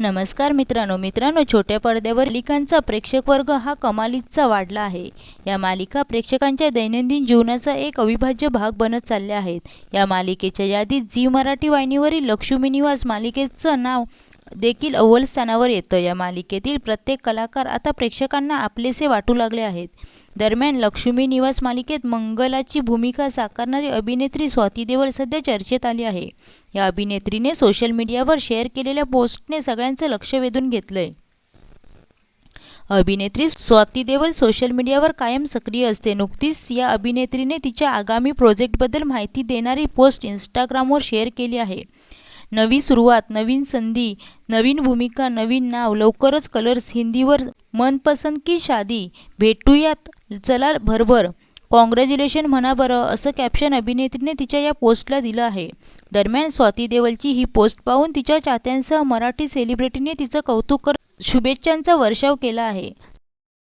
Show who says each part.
Speaker 1: नमस्कार मित्रांनो मित्रांनो छोट्या पडद्यावर मालिकांचा प्रेक्षक वर्ग हा कमालीचा वाढला आहे. या मालिका प्रेक्षकांच्या दैनंदिन जीवनाचा एक अविभाज्य भाग बनत चालल्या आहेत. या मालिकेच्या यादीत झी मराठी वाहिनीवरील लक्ष्मी निवास मालिकेचं नाव देखील अव्वल स्थानावर येतं. या मालिकेतील प्रत्येक कलाकार आता प्रेक्षकांना आपलेसे वाटू लागले आहेत. दरम्यान लक्ष्मी निवास मालिकेत मंगलाची भूमिका साकारणारी अभिनेत्री स्वाती देवल सध्या चर्चेत आली आहे. या अभिनेत्रीने सोशल मीडियावर शेअर केलेल्या पोस्टने सगळ्यांचं लक्ष वेधून घेतलंय. अभिनेत्री स्वाती देवल सोशल मीडियावर कायम सक्रिय असते. नुकतीच या अभिनेत्रीने तिच्या आगामी प्रोजेक्टबद्दल माहिती देणारी पोस्ट इंस्टाग्रामवर शेअर केली आहे. नवी सुरुवात नवीन संधी नवीन भूमिका नवीन नाव लवकरच कलर्स हिंदीवर मनपसंत की शादी? भेटूयात. चला भरभर. कॉंग्रॅच्युलेशन म्हणा बरं असं कॅप्शन अभिनेत्रीने तिच्या या पोस्टला दिलं आहे. दरम्यान स्वाती देवलची ही पोस्ट पाहून तिच्या चाहत्यांसह मराठी सेलिब्रिटीने तिचं कौतुक करत शुभेच्छांचा वर्षाव केला आहे.